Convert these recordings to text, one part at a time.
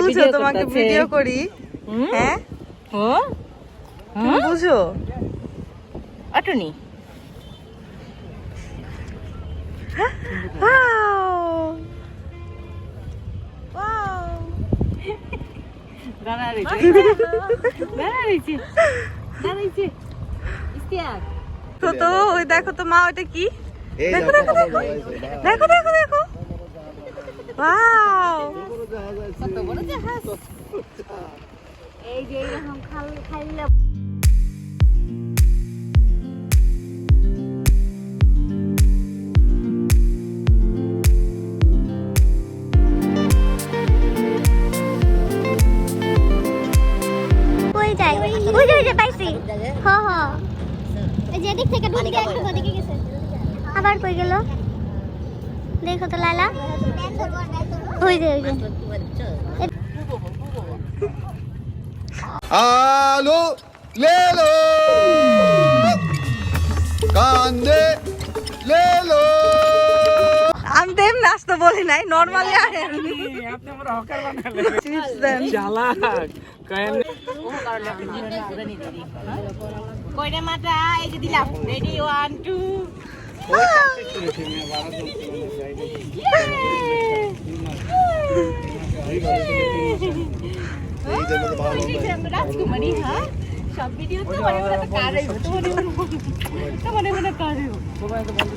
বুঝো তোমাকে ভিডিও করি। হ্যাঁ? ও? বুঝো? অটনি। ইস্তিয়াক তো তো ওই দেখো তো মা ওইটা কি? দেখো দেখো, দেখো দেখো। দেখো। দেখো ওয়াও। কত বড় জাহাজ। এই যে এইরকম খাল খাইলে ওই যে পাইছি। হ্যাঁ হ্যাঁ। এই যে দিক থেকে ঢুকে একটু ওদিকে গেছে। আবার কই গেল? দেখো তো লালা। ওই যে ওই যে। আলু লেলো। কান্দে লেলো। আমি তো এমনি আসতে বলি নাই নর্মালি আপনি আমার হকার বানালেন। চিপস দেন। জ্বালা কয়টা মাথা এই যে দিলাম। রেডি ওয়ান টু রাজকুমারী হ্যাঁ সব ভিডিও তো মনে মনে তো কারে তো মনে মনে তো মনে মনে কারে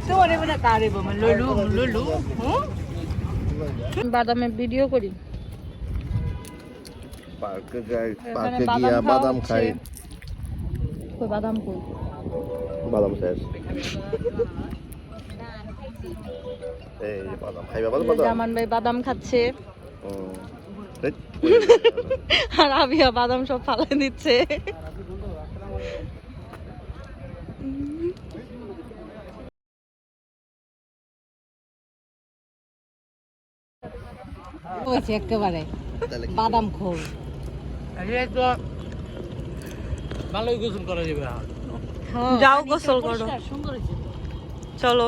তো মনে মনে কারে লুলু লুলু হুম বাদামের ভিডিও করি। পার্কে যাই পার্কে বাদাম গিয়া বাদাম খাই। কই বাদাম কই? বাদাম শেষ। এই বাদাম খাইবা বাদাম বাদাম। জামান ভাই বাদাম খাচ্ছে। আর আবিয়া বাদাম সব ফালাই দিচ্ছে। একেবারে। বাদাম খোল। যাও গোসল করো। চলো।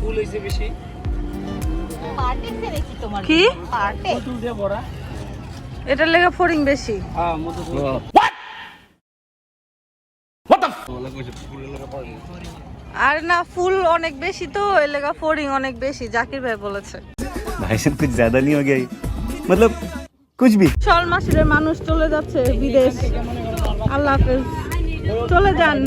ফুল হইছে বেশি। পারফেক্ট দেখি তোমার কি? পারফেক্ট এটার লেগে ফরিং বেশি। আর না ফুল অনেক বেশি তো এর লেগা ফরিং অনেক বেশি জাকির ভাই বলেছে भाई साहब कुछ ज्यादा नहीं हो गया ये? मतलब कुछ भी ছল মাসের মানুষ চলে যাচ্ছে বিদেশ আল্লাহ হাফেজ চলে যান